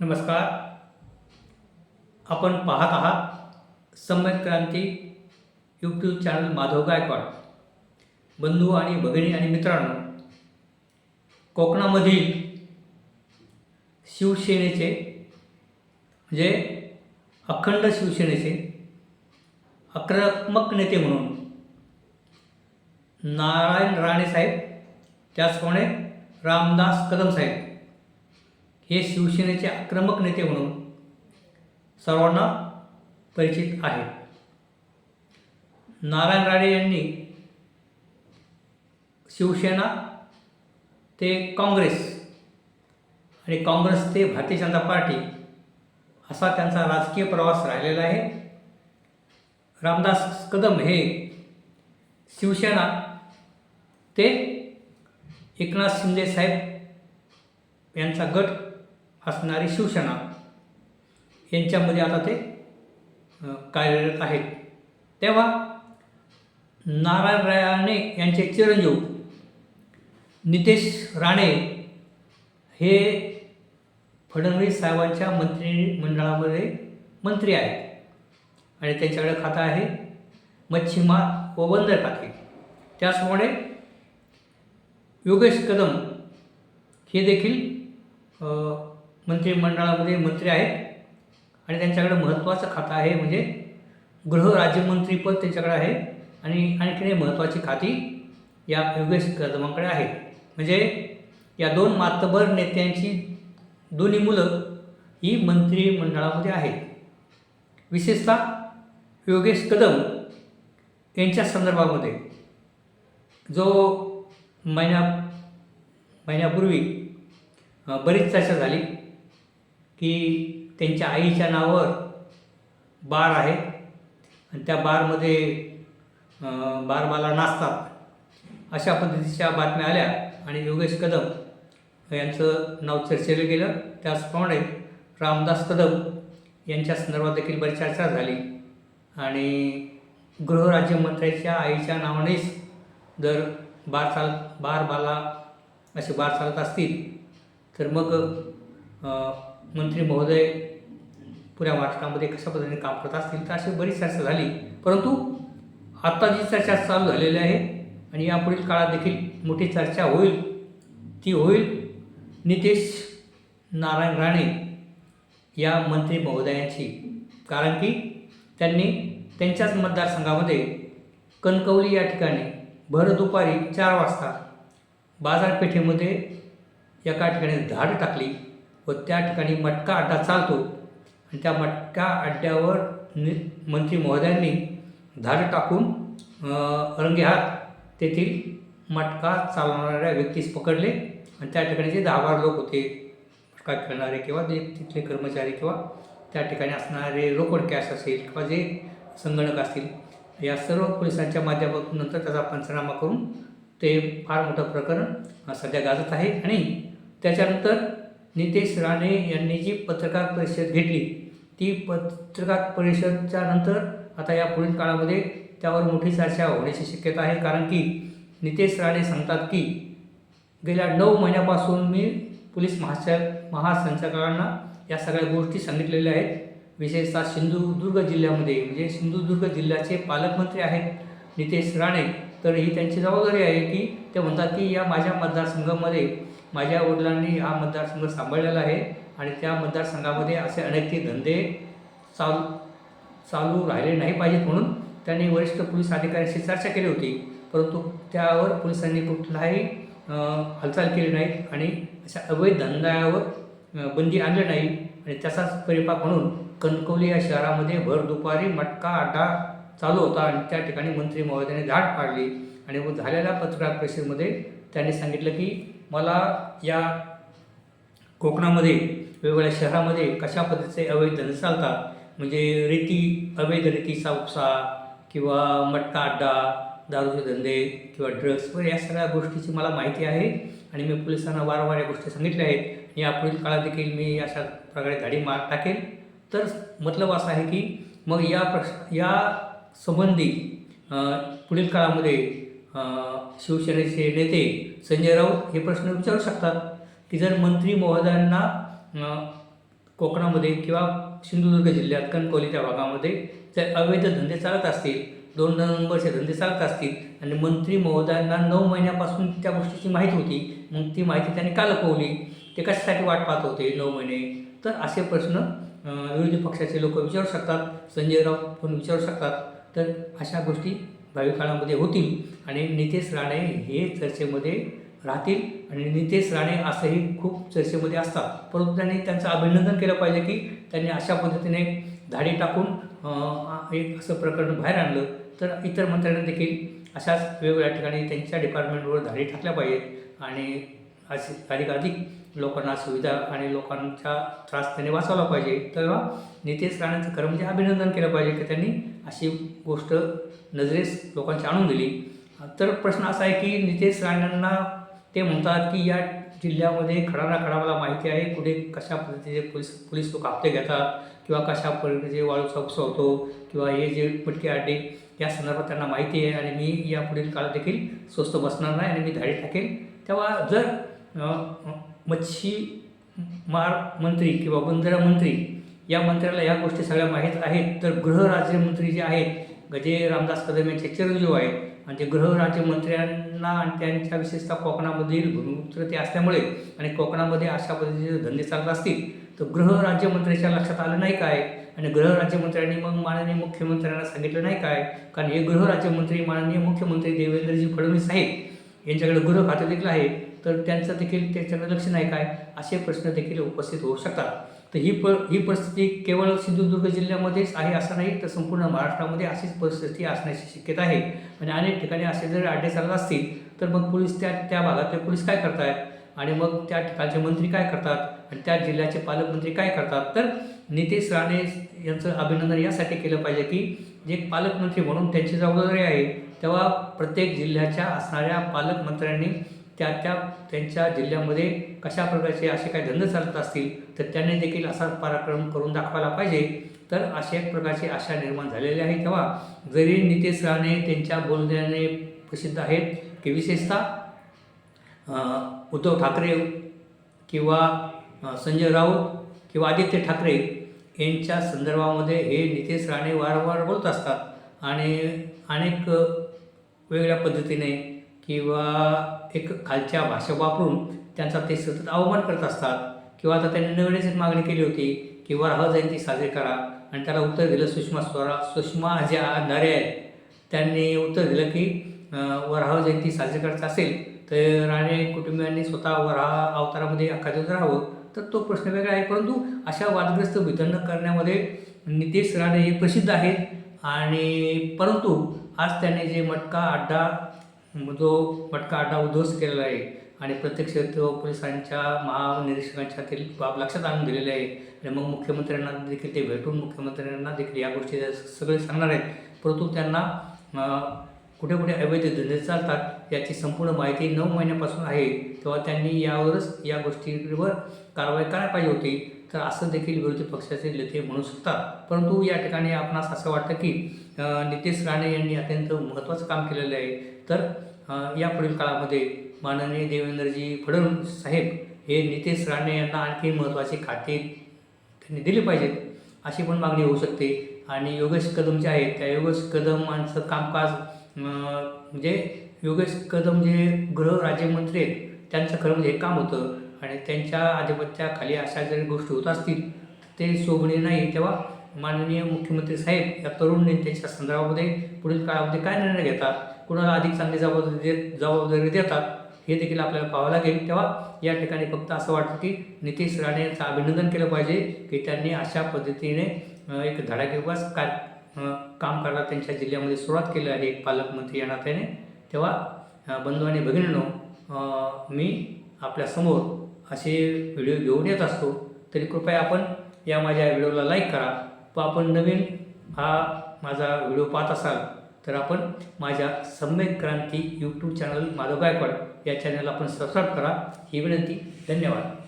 नमस्कार. आपण पाहत आहात सम्यक क्रांती यूट्यूब चॅनल माधव गायकवाड. बंधू आणि भगिनी आणि मित्रांनो कोकणामधील शिवसेनेचे म्हणजे अखंड शिवसेनेचे आक्रमक नेते म्हणून नारायण राणेसाहेब त्याचप्रमाणे रामदास कदम साहेब. हे शिवसेनेचे आक्रमक नेते म्हणून सर्वांना परिचित आहे. नारायण राणे यांनी शिवसेना ते काँग्रेस आणि काँग्रेस ते भारतीय जनता पार्टी असा त्यांचा राजकीय प्रवास राहिलेला आहे. रामदास कदम हे शिवसेना ते एकनाथ शिंदे साहेब यांचा गट असणारी शिवसेना यांच्यामध्ये आता ते कार्यरत आहेत. तेव्हा नारायण राणे यांचे चिरंजीव नितेश राणे हे फडणवीस साहेबांच्या मंत्रिमंडळामध्ये मंत्री आहेत. आणि त्यांच्याकडे खातं आहे मच्छीमार व बंदर खाते त्याचप्रमाणे योगेश कदम हे देखील मंत्रिमंडळामध्ये मंत्री आहेत. आणि त्यांच्याकडे महत्त्वाचं खातं आहे म्हणजे गृहराज्यमंत्रीपद त्यांच्याकडे आहे. आणि आणखीन एक महत्त्वाची खाती या योगेश कदमांकडे आहेत म्हणजे या दोन मातबर नेत्यांची दोन्ही मुलं ही मंत्रिमंडळामध्ये आहेत. विशेषतः योगेश कदम यांच्या संदर्भामध्ये जो महिन्या महिन्यापूर्वी बरीच चर्चा झाली. की त्यांच्या आईच्या नावावर बार आहे. आणि त्या बारमध्ये बारबाला नाचतात. अशा पद्धतीच्या बातम्या आल्या आणि योगेश कदम यांचं नाव चर्चेलं गेलं. त्याचप्रमाणे रामदास कदम यांच्या संदर्भात देखील बरी चर्चा झाली. आणि गृहराज्यमंत्र्याच्या आईच्या नावानेच जर बार चाल बार बाला असे बार चालत असतील तर मग मंत्री महोदय पुऱ्या महाराष्ट्रामध्ये कशा पद्धतीने काम करत असतील तर अशी बरीच चर्चा झाली. परंतु आत्ता जी चर्चा चालू झालेली आहे आणि यापुढील काळात देखील मोठी चर्चा होईल ती होईल नितेश नारायण राणे या मंत्री महोदयांची. कारण की त्यांनी त्यांच्याच मतदारसंघामध्ये कणकवली या ठिकाणी भर दुपारी चार वाजता बाजारपेठेमध्ये एका ठिकाणी धाड टाकली. व त्या ठिकाणी मटका अड्डा चालतो. आणि त्या मटका अड्ड्यावर नि मंत्री महोदयांनी झाडं टाकून रंगेहात तेथील मटका चालवणाऱ्या व्यक्तीस पकडले. आणि त्या ठिकाणी जे दहा बार लोक होते मटका खेळणारे किंवा जे तिथले कर्मचारी किंवा त्या ठिकाणी असणारे रोकड कॅश असेल किंवा जे संगणक असतील या सर्व पोलिसांच्या माध्यमातून नंतर त्याचा पंचनामा करून ते फार मोठं प्रकरण सध्या गाजत आहे. आणि त्याच्यानंतर नितेश राणे यांनी जी पत्रकार परिषद घेतली ती पत्रकार परिषदच्या नंतर आता या पुढील काळामध्ये त्यावर मोठी चर्चा होण्याची शक्यता आहे. कारण की नितेश राणे सांगतात की गेल्या नऊ महिन्यापासून मी पोलीस महाचा महासंचालकांना या सगळ्या गोष्टी सांगितलेल्या आहेत. विशेषतः सिंधुदुर्ग जिल्ह्यामध्ये म्हणजे सिंधुदुर्ग जिल्ह्याचे पालकमंत्री आहेत नितेश राणे. तर ही त्यांची जबाबदारी आहे की ते म्हणतात की या माझ्या मतदारसंघामध्ये माझ्या वडिलांनी हा मतदारसंघ सांभाळलेला आहे आणि त्या मतदारसंघामध्ये असे अनेक ते धंदे चालू चालू राहिले नाही पाहिजेत म्हणून त्यांनी वरिष्ठ पोलीस अधिकाऱ्यांशी चर्चा केली होती. परंतु त्यावर पोलिसांनी कुठलाही हालचाल केली नाही आणि अशा अवैध धंद्यावर बंदी आणली नाही आणि त्याचाच परिपाक म्हणून कणकवली या शहरामध्ये भर दुपारी मटका अड्डा चालू होता आणि त्या ठिकाणी मंत्री महोदयाने झाड पाडली. आणि मग झालेल्या पत्रकार परिषदेमध्ये त्यांनी सांगितलं की मला या कोकणामध्ये वेगवेगळ्या शहरामध्ये कशा पद्धतीचे अवैध धंदे चालतात? म्हणजे रेती अवैध रेतीचा उपसा किंवा मटका अड्डा दारूचे धंदे किंवा ड्रग्स वगैरे या सगळ्या गोष्टीची मला माहिती आहे. आणि मी पोलिसांना वारंवार या गोष्टी सांगितल्या आहेत. यापुढील काळात देखील मी अशा प्रकारे धाडी मार टाकेल. तर मतलब असा आहे की मग या प्रश या संबंधी पुढील काळामध्ये शिवसेनेचे नेते संजय राऊत हे प्रश्न विचारू शकतात की जर मंत्री महोदयांना कोकणामध्ये किंवा सिंधुदुर्ग जिल्ह्यात कणकवलीच्या भागामध्ये जर अवैध धंदे चालत असतील दोन नंबरचे धंदे चालत असतील आणि मंत्री महोदयांना नऊ महिन्यापासून त्या गोष्टीची माहिती होती मग ती माहिती त्यांनी का लपवली? ते कशासाठी वाट पाहत होते नऊ महिने? तर असे प्रश्न विरोधी पक्षाचे लोक विचारू शकतात संजय राऊत पण विचारू शकतात. तर अशा गोष्टी भावी काळामध्ये होतील आणि नितेश राणे हे चर्चेमध्ये राहतील आणि नितेश राणे असंही खूप चर्चेमध्ये असतात. परंतु त्यांनी त्यांचं अभिनंदन केलं पाहिजे की त्यांनी अशा पद्धतीने धाडी टाकून एक असं प्रकरण बाहेर आणलं. तर इतर मंत्र्यांना देखील अशाच वेगवेगळ्या ठिकाणी त्यांच्या डिपार्टमेंटवर धाडी टाकल्या पाहिजेत. आणि असे अधिकाधिक लोकांना सुविधा आणि लोकांचा त्रास त्यांनी वाचवला पाहिजे. तेव्हा नितेश राणेंचं खरं म्हणजे अभिनंदन केलं पाहिजे की त्यांनी अशी गोष्ट नजरेस लोकांची आणून दिली. तर प्रश्न असा आहे की नितेश राणेंना ते म्हणतात की या जिल्ह्यामध्ये खडाना खडा मला माहिती आहे. कुठे कशा पद्धतीचे पोलीस पोलीस लोक हप्ते घेतात किंवा कशा पद्धतीचे वाळूचा उपसा होतो किंवा हे जे पटके अड्डे या संदर्भात त्यांना माहिती आहे आणि मी या पुढील काळात देखील स्वस्त बसणार नाही आणि मी धाडी टाकेल तेव्हा जर मच्छी मार मंत्री किंवा बंदरा मंत्री या मंत्र्याला या गोष्टी सगळ्या माहीत आहेत. तर गृहराज्यमंत्री जे आहेत गजे रामदास कदम यांचे चिरंजीव आहेत. आणि ते गृहराज्यमंत्र्यांना आणि त्यांच्या विशेषतः कोकणामधील भूमिपुत्र असल्यामुळे आणि कोकणामध्ये अशा पद्धतीचे धंदे चालत असतील तर गृहराज्यमंत्र्याच्या लक्षात आलं नाही काय? आणि गृहराज्यमंत्र्यांनी मग माननीय मुख्यमंत्र्यांना सांगितलं नाही काय? कारण हे गृहराज्यमंत्री माननीय मुख्यमंत्री देवेंद्रजी फडणवीस आहेत यांच्याकडे गृह खातं देखील आहे. तर त्यांचं देखील त्याच्याकडे लक्ष नाही काय असे प्रश्न देखील उपस्थित होऊ शकतात. तर ही प ही परिस्थिती केवळ सिंधुदुर्ग जिल्ह्यामध्येच आहे असं नाही तर संपूर्ण महाराष्ट्रामध्ये अशीच परिस्थिती असण्याची शक्यता आहे. म्हणजे अनेक ठिकाणी असे जर अड्डे चालत असतील तर मग पोलीस त्या त्या भागातले पोलीस काय करतायत आणि मग त्या ठिकाणचे मंत्री काय करतात? आणि त्या जिल्ह्याचे पालकमंत्री काय करतात? तर नितेश राणे यांचं अभिनंदन यासाठी केलं पाहिजे की जे पालकमंत्री म्हणून त्यांची जबाबदारी आहे तेव्हा प्रत्येक जिल्ह्याच्या असणाऱ्या पालकमंत्र्यांनी त्या त्या त्यांच्या जिल्ह्यामध्ये कशा प्रकारचे असे काही धंदे चालत असतील तर त्यांनी देखील असा पराक्रम करून दाखवायला पाहिजे. तर अशा एक प्रकारची आशा निर्माण झालेली आहे तेव्हा जरी नितेश राणे त्यांच्या बोलण्याने प्रसिद्ध आहेत की विशेषतः उद्धव ठाकरे किंवा संजय राऊत किंवा आदित्य ठाकरे यांच्या संदर्भामध्ये हे नितेश राणे वारंवार बोलत असतात. आणि अनेक वेगळ्या पद्धतीने किंवा एक खालच्या भाषा वापरून त्यांचा ते सतत अवमान करत असतात. किंवा आता त्यांनी नवीनच एक मागणी केली होती की वराह जयंती साजरी करा आणि त्याला उत्तर दिलं सुषमा स्वरा सुषमा ज्या नारे आहेत त्यांनी उत्तर दिलं की वराह जयंती साजरी करायचं असेल तर राणे कुटुंबियांनी स्वतः वराह अवतारामध्ये अखाद्यात राहावं. तर तो प्रश्न वेगळा आहे. परंतु अशा वादग्रस्त विधानं करण्यामध्ये नितेश राणे हे प्रसिद्ध आहेत. आणि परंतु आज त्याने जे मटका अड्डा जो मटका आटा उद्ध्वस्त केलेला आहे. आणि प्रत्यक्ष तो पोलिसांच्या महानिरीक्षकांच्या ते बाब लक्षात आणून दिलेले आहे. आणि मग मुख्यमंत्र्यांना देखील ते भेटून मुख्यमंत्र्यांना देखील या गोष्टी सगळे सांगणार आहेत. परंतु त्यांना कुठे कुठे अवैध धंदे चालतात याची संपूर्ण माहिती नऊ महिन्यापासून आहे. तेव्हा त्यांनी यावरच या गोष्टीवर कारवाई करायला पाहिजे होती. तर असं देखील विरोधी पक्षाचे नेते म्हणू शकतात. परंतु या ठिकाणी आपणास असं वाटतं की नितेश राणे यांनी अत्यंत महत्त्वाचं काम केलेलं आहे. तर यापुढील या पुढील काळामध्ये माननीय देवेंद्रजी फडणवीस साहेब हे नितेश राणे यांना आणखी महत्त्वाचे खाते त्यांनी दिली पाहिजेत अशी पण मागणी होऊ शकते. आणि योगेश कदम जे आहेत त्या योगेश कदमांचं कामकाज म्हणजे योगेश कदम जे गृह राज्यमंत्री आहेत त्यांचं खरं म्हणजे हे काम होतं. आणि त्यांच्या आधिपत्याखाली अशा जरी गोष्टी होत असतील तर ते शोभणे नाही तेव्हा माननीय मुख्यमंत्री साहेब या तरुण नेत्याच्या संदर्भामध्ये पुढील काळामध्ये काय निर्णय घेतात? कुणाला अधिक चांगली जबाबदारी देत जबाबदारी देतात? हे देखील आपल्याला पाहावं लागेल. तेव्हा या ठिकाणी फक्त असं वाटतं की नितेश राणे यांचं अभिनंदन केलं पाहिजे की त्यांनी अशा पद्धतीने एक धडाकेबाज काय काम करायला त्यांच्या जिल्ह्यामध्ये सुरुवात केली आहे. एक पालकमंत्री या नात्याने. तेव्हा बंधू आणि भगिनींनो मी आपल्यासमोर असे व्हिडिओ घेऊन येत असतो. तरी कृपया आपण या माझ्या व्हिडिओला लाईक करा. व आपण नवीन हा माझा व्हिडिओ पाहत असाल तर आपण माझ्या सम्यक क्रांती यूट्यूब चॅनल माधव गायकवाड या चॅनलला आपण सबस्क्राईब करा. ही विनंती. धन्यवाद.